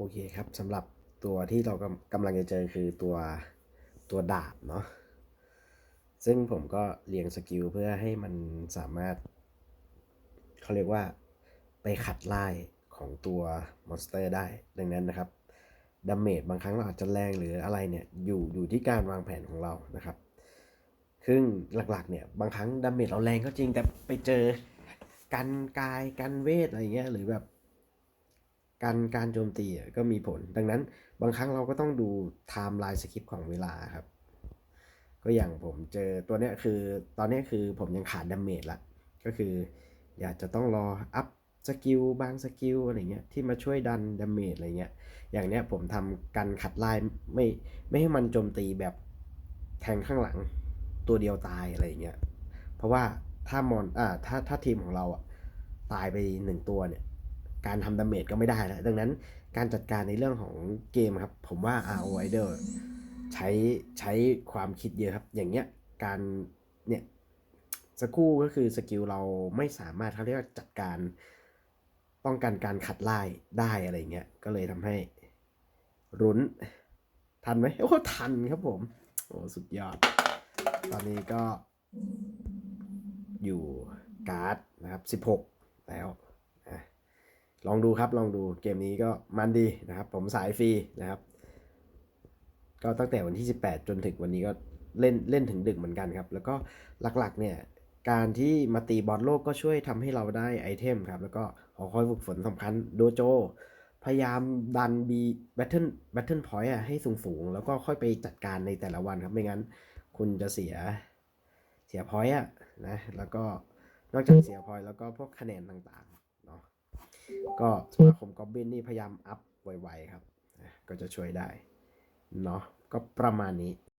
โอเคครับสำหรับตัวที่เรากำกำลังจะเจอคือตัวตัวดาบเนาะซึ่งผมก็เรียงสกิลเพื่อให้มันสามารถเขาเรียกว่าไปขัดไล่ของตัวมอนสเตอร์ได้ ดังนั้นนะครับดาเมจบางครั้งเราอาจจะแรงหรืออะไรเนี่ยอยู่อยู่ที่การวางแผนของเรานะครับซึ่งหลักๆเนี่ยบางครั้งดาเมจเราแรงก็จริงแต่ไปเจอกันกายกันเวทอะไรเงี้ยหรือแบบ การการโจมตีก็มีผล ดังนั้นบางครั้งเราก็ต้องดูไทม์ไลน์สคริปต์ของเวลาครับ ก็อย่างผมเจอตัวเนี้ยคือตอนนี้คือผมยังขาดดาเมจละก็คือ อยากจะต้องรออัพสกิลบางสกิลอะไรเงี้ยที่มาช่วยดันดาเมจอะไรเงี้ยอย่างเนี้ยผมทำกันขัดไล่ไม่ไม่ให้มันโจมตีแบบแทงข้างหลังตัวเดียวตายอะไรเงี้ยเพราะว่าถ้ามอนอ่าถ้าถ้าทีมของเราอะตายไปหนึ่งตัวเนี่ย การทำดาเมจก็ไม่ได้แล้วดังนั้นการจัดการในเรื่องของเกมครับ ผมว่า RO Idol ใช้ใช้ความคิดเยอะครับ อย่างเงี้ยการเนี่ยสกครู่ก็คือสกิลเราไม่สามารถเขาเรียกว่าจัดการป้องกันการขัดไล่ได้อะไรเงี้ยก็เลยทำให้รุนทันไหมโอ้ทันครับผม โอ้สุดยอด ตอนนี้ก็อยู่การ์ดนะครับ 16 แล้ว ลองดูครับลองดูเกมนี้ก็มันดีนะครับ ผมสายฟรีนะครับ ก็ตั้งแต่วันที่ 18 จนถึงวันนี้ก็เล่นเล่นถึงดึกเหมือนกันครับ แล้วก็หลักๆเนี่ยการที่มาตีบอลโลกก็ช่วยทำให้เราได้ไอเทมครับ แล้วก็หอคอยฝึกฝนสำคัญโดโจ พยายามดันบีแบทเทิลแบทเทิลพอยต์ให้สูงๆ แล้วก็ค่อยไปจัดการในแต่ละวันครับ ไม่งั้นคุณจะเสียเสียพอยต์อะนะแล้วก็นอกจากเสียพอยต์แล้วก็พวกคะแนนต่างๆ ก็สมาคมกอบบินนี่พยายามอัพไวๆครับนะก็จะช่วยได้ เนาะก็ประมาณนี้